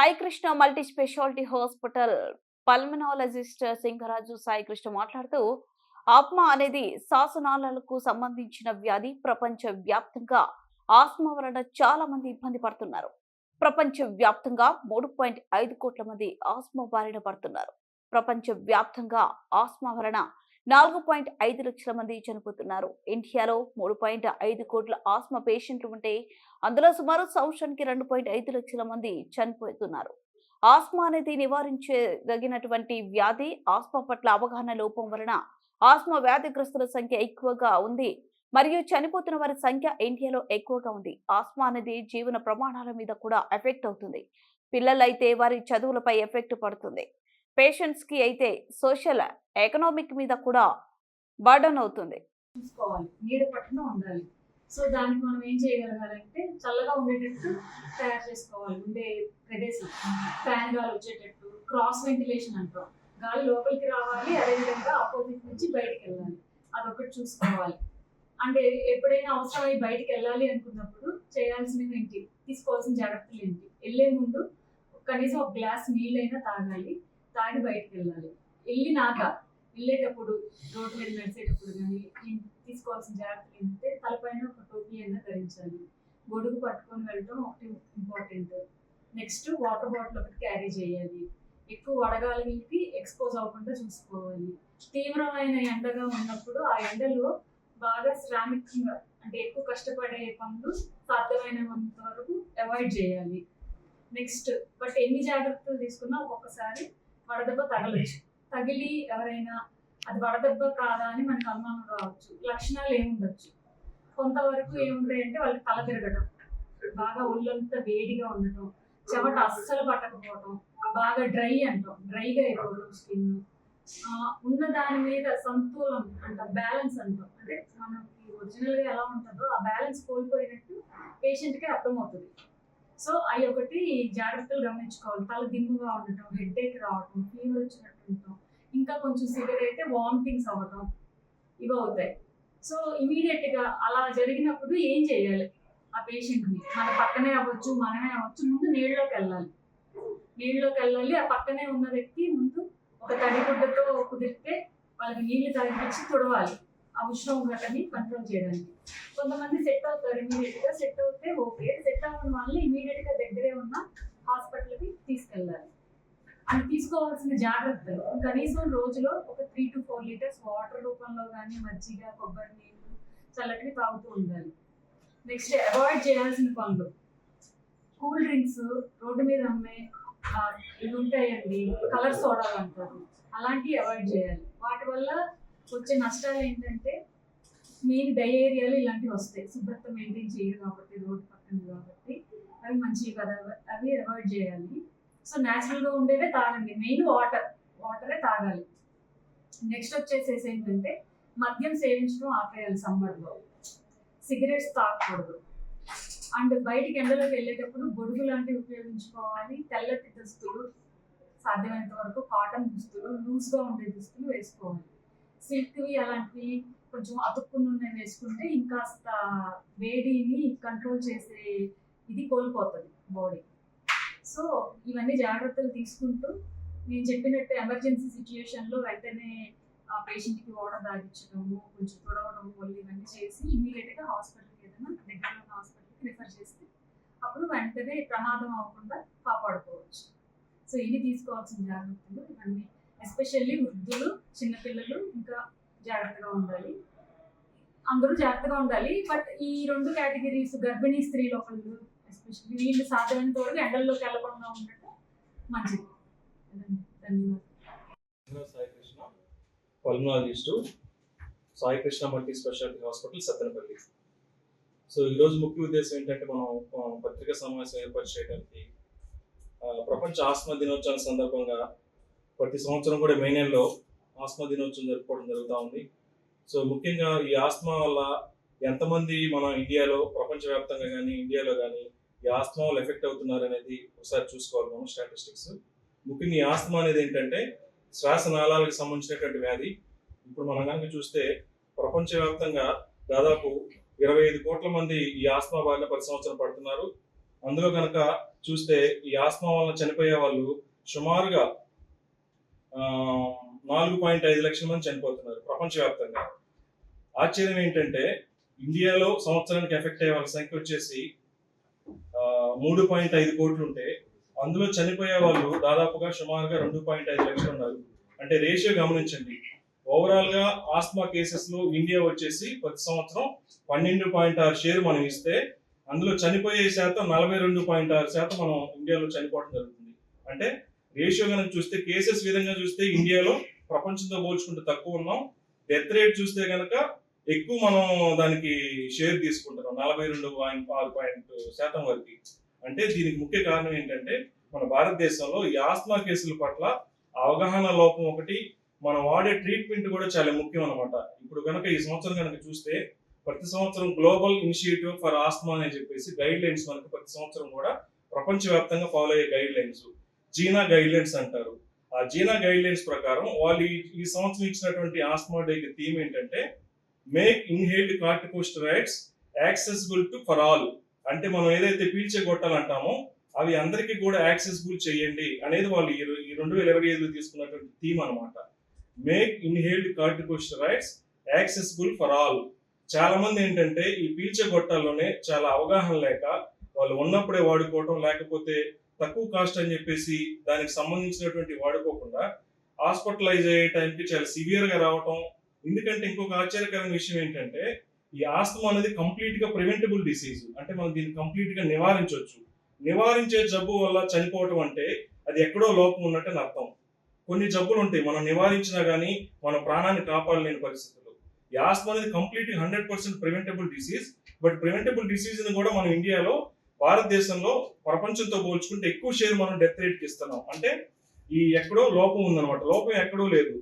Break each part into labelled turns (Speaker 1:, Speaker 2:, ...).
Speaker 1: Saikrishna multi speciality hospital pulmonologist Singaraju Saikrishna మాట్లాడుతూ ఆత్మ అనేది శాసనాలకు సంబంధించిన వ్యాధి ప్రపంచ వ్యాప్తంగా ఆస్మా వలన చాలా మంది ఇబ్బంది పడుతున్నారు. ప్రపంచ వ్యాప్తంగా మూడు పాయింట్ ఐదు కోట్ల మంది ఆస్మా బారిన పడుతున్నారు. ప్రపంచ వ్యాప్తంగా ఆస్మా వలన నాలుగు పాయింట్ ఐదు లక్షల మంది చనిపోతున్నారు. ఇండియాలో మూడు పాయింట్ ఐదు కోట్ల ఆస్మా పేషెంట్లు ఉంటే అందులో సుమారు సంవత్సరానికి రెండు పాయింట్ ఐదు లక్షల మంది చనిపోతున్నారు. ఆస్మా అనేది నివారించదగినటువంటి వ్యాధి ఆస్మా పట్ల అవగాహన లోపం వలన ఆస్మా వ్యాధిగ్రస్తుల సంఖ్య ఎక్కువగా ఉంది. మరియు చనిపోతున్న వారి సంఖ్య ఇండియాలో ఎక్కువగా ఉంది. ఆస్మా అనేది జీవన ప్రమాణాల మీద కూడా ఎఫెక్ట్ అవుతుంది. పిల్లలైతే వారి చదువులపై ఎఫెక్ట్ పడుతుంది. పేషెంట్స్కి అయితే సోషల్ ఎకనామిక్ మీద కూడా బర్డన్ అవుతుంది.
Speaker 2: చూసుకోవాలి. నీడ పట్టున ఉండాలి. సో దానికి మనం ఏం చేయగలగాలంటే చల్లగా ఉండేటట్టు తయారు చేసుకోవాలి. ఉండే ప్రదేశం. ఫ్యాన్ గాలి వచ్చేటట్టు క్రాస్ వెంటిలేషన్ అంటాం. గాలి లోపలికి రావాలి అదేవిధంగా ఆపోజిట్ నుంచి బయటికి వెళ్ళాలి. అదొకటి చూసుకోవాలి. అంటే ఎప్పుడైనా అవసరమై బయటికి వెళ్ళాలి అనుకున్నప్పుడు చేయాల్సినవి ఏంటి? తీసుకోవాల్సిన జాగ్రత్తలు ఏంటి? వెళ్ళే ముందు కనీసం ఒక గ్లాస్ నీళ్ళైనా తాగాలి. తాగి బయటకు వెళ్ళాలి వెళ్ళినాక వెళ్ళేటప్పుడు రోడ్డు మీద నడిచేటప్పుడు కానీ తీసుకోవాల్సిన జాగ్రత్తలు ఏంటంటే తలపైన ఒక టోపీ అయినా ధరించాలి. గొడుగు పట్టుకొని వెళ్ళడం ఒకటి important. Next water bottle carry carry చేయాలి. ఎక్కువ వడగాలికి ఎక్స్పోజ్ అవ్వకుండా చూసుకోవాలి. తీవ్రమైన ఎండగా ఉన్నప్పుడు ఆ ఎండలో బాగా శ్రామికంగా అంటే ఎక్కువ కష్టపడే పనులు సాధ్యమైనంత వరకు అవాయిడ్ చేయాలి. నెక్స్ట్ బట్ ఎన్ని జాగ్రత్తలు తీసుకున్నా ఒక్కొక్కసారి వడదెబ్బ తగలచ్చు తగిలి ఎవరైనా అది వడదెబ్బ కాదా అని మనకు అనుమానం రావచ్చు. లక్షణాలు ఏముండొచ్చు కొంతవరకు ఏముంటాయి అంటే వాళ్ళకి తల తిరగడం బాగా ఒళ్ళంతా వేడిగా ఉండటం చెమట అస్సలు పట్టకపోవటం బాగా డ్రై అంటాం. డ్రైగా అయిపోవడం స్కిన్. ఉన్న దాని మీద సంతులం అంటాం బ్యాలెన్స్ అంటాం. అంటే మనకి ఒరిజినల్గా ఎలా ఉంటుందో ఆ బ్యాలెన్స్ కోల్పోయినట్టు పేషెంట్కి అర్థమవుతుంది. సో అవి ఒకటి జాగ్రత్తలు గమనించుకోవాలి. తల దిమ్ముగా ఉండటం హెడ్ ఏక్ రావటం ఫీవర్ వచ్చినట్టు ఉండటం ఇంకా కొంచెం సివియర్ అయితే వామిటింగ్స్ అవ్వటం ఇవి అవుతాయి. సో ఇమీడియట్గా అలా జరిగినప్పుడు ఏం చేయాలి? ఆ పేషెంట్ని మన పక్కనే అవ్వచ్చు మనమే అవ్వచ్చు ముందు నీళ్ళలోకి వెళ్ళాలి. నీళ్ళలోకి వెళ్ళాలి ఆ పక్కనే ఉన్న వ్యక్తి ముందు ఒక తడిగుడ్డతో కుదిరితే వాళ్ళకి నీళ్ళు తగ్గించి తుడవాలి. ఆ ఉష్ణోగ్రతని కంట్రోల్ చేయడానికి. కొంతమంది సెట్ అవుతారు ఇమీడియట్గా సెట్ అవుతే ఓకే సెట్ అవ్వడం వల్ల ఇమీడియట్గా దగ్గరే ఉన్న హాస్పిటల్కి తీసుకెళ్ళాలి. అది తీసుకోవాల్సిన జాగ్రత్తలు. కనీసం రోజులో ఒక three to four litres water రూపంలో కానీ మజ్జిగ కొబ్బరి నీళ్ళు చల్లటివి తాగుతూ ఉండాలి. నెక్స్ట్ అవాయిడ్ చేయాల్సిన పనులు. కూల్ డ్రింక్స్ రోడ్డు మీద అమ్మే ఇవి ఉంటాయండి. కలర్ సోడాలు అంటారు. అలాంటివి అవాయిడ్ చేయాలి. వాటి వల్ల వచ్చే నష్టాలు ఏంటంటే మెయిన్ ఏరియాలు ఇలాంటివి వస్తాయి. శుభ్రత మెయింటైన్ చేయరు కాబట్టి రోడ్డు పక్కన కాబట్టి అవి మంచివి కదా అవి అవాయిడ్ చేయాలి. సో న్యాచురల్గా ఉండేవే తాగండి. మెయిన్ వాటర్ వాటరే తాగాలి. నెక్స్ట్ వచ్చేసేసి ఏంటంటే మద్యం సేవించడం ఆపేయాలి సమ్మర్లో. సిగరెట్స్ తాగకూడదు. అండ్ బయటికి ఎండలోకి వెళ్ళేటప్పుడు గొడుగు లాంటివి ఉపయోగించుకోవాలి. తెల్లటి దుస్తులు సాధ్యమైనంత వరకు కాటన్ దుస్తులు లూజ్గా ఉండే దుస్తులు వేసుకోవాలి. సిల్క్వి అలాంటివి కొంచెం అతుక్కుని ఉన్నవి వేసుకుంటే ఇంకాస్త వేడిని కంట్రోల్ చేసే ఇది కోల్పోతుంది బాడీ సో ఇవన్నీ జాగ్రత్తలు తీసుకుంటూ నేను చెప్పినట్టు ఎమర్జెన్సీ సిచ్యుయేషన్లో వెంటనే ఆ పేషెంట్కి వాటర్ తాగించడము కొంచెం తుడవడం ఒళ్ళు ఇవన్నీ చేసి ఇమీడియట్గా హాస్పిటల్కి ఏదైనా దగ్గరలో ఉన్న హాస్పిటల్కి రిఫర్ చేస్తే అప్పుడు వెంటనే ప్రమాదం అవ్వకుండా కాపాడుకోవచ్చు. సో ఇవి తీసుకోవాల్సిన జాగ్రత్తలు ఇవన్నీ ఎస్పెషల్లీ వృద్ధులు చిన్నపిల్లలు ఇంకా జాగ్రత్తగా ఉండాలి. అందరూ జాగ్రత్తగా ఉండాలి. బట్ ఈ రెండు కేటగిరీస్ గర్భిణీ స్త్రీలు ఒకళ్ళు ఎస్పెషల్లీ వీళ్ళు సాధారణ తోడు ఎండల్లోకి వెళ్ళకుండా ఉండటం మంచిది. ధన్యవాదాలు.
Speaker 3: Chandra Sai Krishna pulmonologist multi speciality hospital Sattenapalli. So ఈరోజు ముఖ్య ఉద్దేశం ఏంటంటే మనం పత్రికా సమావేశం ఏర్పాటు చేయడానికి ప్రపంచ ఆస్మా దినోత్సవం సందర్భంగా ప్రతి సంవత్సరం కూడా మే నెలలో ఆస్మా దినోత్సవం జరుపుకోవడం జరుగుతూ ఉంది. సో ముఖ్యంగా ఈ ఆస్మా వల్ల ఎంతమంది మన ఇండియాలో ప్రపంచవ్యాప్తంగా కానీ ఇండియాలో కానీ ఈ ఆస్మా వల్ల ఎఫెక్ట్ అవుతున్నారు అనేది ఒకసారి చూసుకోవాలి మనం స్టాటిస్టిక్స్. ముఖ్యంగా ఈ ఆస్మా అనేది ఏంటంటే శ్వాస నాళాలకు సంబంధించినటువంటి వ్యాధి. ఇప్పుడు మనం కనుక చూస్తే ప్రపంచవ్యాప్తంగా దాదాపు ఇరవై ఐదు కోట్ల మంది ఈ ఆస్మా బారిన ప్రతి సంవత్సరం పడుతున్నారు. అందులో కనుక చూస్తే ఈ ఆస్మా వల్ల చనిపోయే వాళ్ళు సుమారుగా నాలుగు పాయింట్ ఐదు లక్షల మంది చనిపోతున్నారు ప్రపంచవ్యాప్తంగా. ఆశ్చర్యం ఏంటంటే ఇండియాలో సంవత్సరానికి ఎఫెక్ట్ అయ్యే వాళ్ళ సంఖ్య వచ్చేసి మూడు పాయింట్ ఐదు కోట్లు ఉంటే అందులో చనిపోయే వాళ్ళు దాదాపుగా సుమారుగా రెండు పాయింట్ ఐదు లక్షలు ఉన్నారు. అంటే రేషియో గమనించండి. ఓవరాల్గా ఆస్మా కేసెస్లో ఇండియా వచ్చేసి ప్రతి సంవత్సరం పన్నెండు పాయింట్ ఆరు షేర్ మనం ఇస్తే అందులో చనిపోయే శాతం నలభై రెండు పాయింట్ ఆరు శాతం మనం ఇండియాలో చనిపోవడం జరుగుతుంది. అంటే రేషియో కనుక చూస్తే కేసెస్ విధంగా చూస్తే ఇండియాలో ప్రపంచంతో పోల్చుకుంటే తక్కువ ఉన్నాం. డెత్ రేట్ చూస్తే కనుక ఎక్కువ మనం దానికి షేర్ తీసుకుంటున్నాం. నలభై రెండు పాయింట్ ఆరు పాయింట్ శాతం వరకు. అంటే దీనికి ముఖ్య కారణం ఏంటంటే మన భారతదేశంలో ఈ ఆస్మా కేసుల పట్ల అవగాహన లోపం ఒకటి మనం వాడే ట్రీట్మెంట్ కూడా చాలా ముఖ్యం అనమాట ఇప్పుడు కనుక ఈ సంవత్సరం కనుక చూస్తే ప్రతి సంవత్సరం గ్లోబల్ ఇనిషియేటివ్ ఫర్ ఆస్మా అని చెప్పేసి గైడ్ లైన్స్ మనకి ప్రతి సంవత్సరం కూడా ప్రపంచవ్యాప్తంగా ఫాలో అయ్యే గైడ్ లైన్స్ జీనా గైడ్లైన్స్ అంటారు. ఆ జీనా గైడ్లైన్స్ ప్రకారం వాళ్ళు ఈ- ఈ సంవత్సరం ఇచ్చినటువంటి ఆస్మా డేకి థీమ్ ఏంటంటే make inhaled corticosteroids accessible to for all. అంటే మనం ఏదైతే పీల్చే గొట్టాలంటామో అవి అందరికీ కూడా యాక్సెసిబుల్ చేయండి అనేది వాళ్ళు ఈ ఈ రెండు వేల ఇరవై ఐదులో తీసుకున్నటువంటి థీమ్ అనమాట make inhaled corticosteroids accessible for all. చాలా మంది ఏంటంటే ఈ పీల్చే గొట్టాల్లోనే చాలా అవగాహన లేక వాళ్ళు ఉన్నప్పుడే వాడుకోవటం లేకపోతే తక్కువ కాస్ట్ అని చెప్పేసి దానికి సంబంధించినటువంటి వాడుకోకుండా హాస్పిటలైజ్ అయ్యే టైంకి చాలా సివియర్గా రావటం. ఎందుకంటే ఇంకొక ఆశ్చర్యకరమైన విషయం ఏంటంటే ఈ ఆస్తమా అనేది కంప్లీట్గా ప్రివెంటబుల్ డిసీజ్. అంటే మనం దీన్ని కంప్లీట్గా నివారించవచ్చు నివారించే జబ్బు వల్ల చనిపోవటం అంటే అది ఎక్కడో లోపం ఉన్నట్టు అర్థం. కొన్ని జబ్బులు ఉంటాయి. మనం నివారించినా కానీ మన ప్రాణాన్ని కాపాడలేని పరిస్థితులు ఈ ఆస్తమా అనేది complete hundred percent preventable disease. But preventable డిసీజ్ని కూడా మనం ఇండియాలో భారతదేశంలో ప్రపంచంతో పోల్చుకుంటే ఎక్కువ షేర్ మనం డెత్ రేట్కి ఇస్తున్నాం. అంటే ఈ ఎక్కడో లోపం ఉందన్నమాట. లోపం ఎక్కడో లేదు.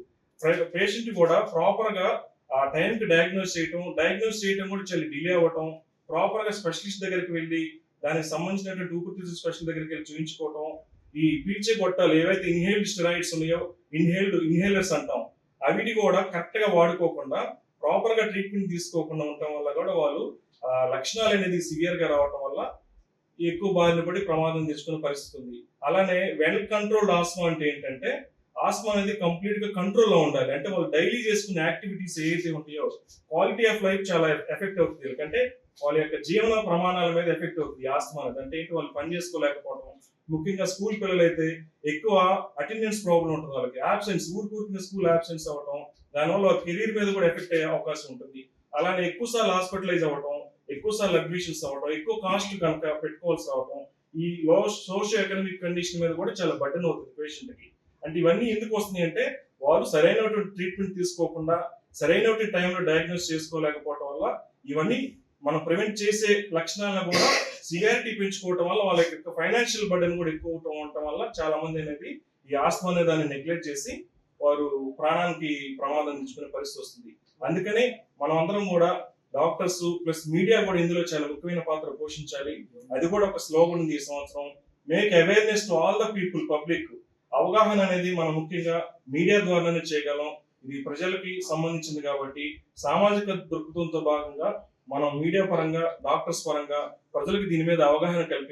Speaker 3: పేషెంట్ కూడా ప్రాపర్గా ఆ టైంకి డయాగ్నోస్ చేయటం డయాగ్నోస్ చేయటం కూడా చాలా డిలే అవ్వటం ప్రాపర్గా స్పెషలిస్ట్ దగ్గరికి వెళ్ళి దానికి సంబంధించినటువంటి ఊపిరితిత్తు స్పెషల్ దగ్గరికి వెళ్ళి చూపించుకోవటం ఈ పీల్చే గొట్టాలు ఏవైతే ఇన్హేల్డ్ స్టెరాయిడ్స్ ఉన్నాయో ఇన్హేల్డ్ ఇన్హేలర్స్ అంటాం అవిటి కూడా కరెక్ట్గా వాడుకోకుండా ప్రాపర్గా ట్రీట్మెంట్ తీసుకోకుండా ఉండటం వల్ల కూడా వాళ్ళు లక్షణాలు అనేది సివియర్గా రావటం వల్ల ఎక్కువ బారిన పడి ప్రమాదం తెచ్చుకునే పరిస్థితి ఉంది. అలానే వెల్ కంట్రోల్డ్ ఆస్మా అంటే ఏంటంటే ఆస్మా అనేది కంప్లీట్గా కంట్రోల్లో ఉండాలి. అంటే వాళ్ళు డైలీ చేసుకునే యాక్టివిటీస్ ఏవైతే ఉంటాయో క్వాలిటీ ఆఫ్ లైఫ్ చాలా ఎఫెక్ట్ అవుతుంది ఎందుకంటే వాళ్ళ యొక్క జీవన ప్రమాణాల మీద ఎఫెక్ట్ అవుతుంది ఆస్మా అనేది. అంటే ఏంటి? వాళ్ళు పని చేసుకోలేకపోవడం ముఖ్యంగా స్కూల్ పిల్లలు అయితే ఎక్కువ అటెండెన్స్ ప్రాబ్లం ఉంటుంది వాళ్ళకి. ఆబ్సెన్స్ ఊరు స్కూల్ ఆబ్సెన్స్ అవ్వడం దానివల్ల వాళ్ళ కెరీర్ మీద కూడా ఎఫెక్ట్ అయ్యే అవకాశం ఉంటుంది. అలానే ఎక్కువ సార్లు హాస్పిటలైజ్ అవ్వడం ఎక్కువ సార్లు అడ్మిషన్స్ అవ్వడం ఎక్కువ కాస్ట్ కనుక పెట్టుకోవాల్సి అవ్వడం ఈ లో సోషియో ఎకనామిక్ కండిషన్ మీద కూడా చాలా బర్డెన్ అవుతుంది పేషెంట్కి అంటే ఇవన్నీ ఎందుకు వస్తున్నాయి అంటే వారు సరైనటువంటి ట్రీట్మెంట్ తీసుకోకుండా సరైనటువంటి టైంలో డయాగ్నోస్ చేసుకోలేకపోవడం వల్ల ఇవన్నీ మనం ప్రివెంట్ చేసే లక్షణాలను కూడా సిఆర్టీ పెంచుకోవటం వల్ల వాళ్ళ యొక్క ఫైనాన్షియల్ బర్డెన్ కూడా ఎక్కువ ఉండటం వల్ల చాలా మంది అనేది ఈ ఆస్మా అనే దాన్ని నెగ్లెక్ట్ చేసి వారు ప్రాణానికి ప్రమాదం తెచ్చుకునే పరిస్థితి వస్తుంది. అందుకనే మనం అందరం కూడా డాక్టర్స్ ప్లస్ మీడియా కూడా ఇందులో చాలా ముఖ్యమైన పాత్ర పోషించాలి. అది కూడా ఒక స్లోగన్ ఉంది ఈ సంవత్సరం. Make awareness to all the people public అవగాహన అనేది మనం ముఖ్యంగా మీడియా ద్వారానే చేయగలం. ఇది ప్రజలకి సంబంధించింది కాబట్టి సామాజిక దృక్పథంతో భాగంగా మనం మీడియా పరంగా డాక్టర్స్ పరంగా ప్రజలకు దీని మీద అవగాహన కల్పి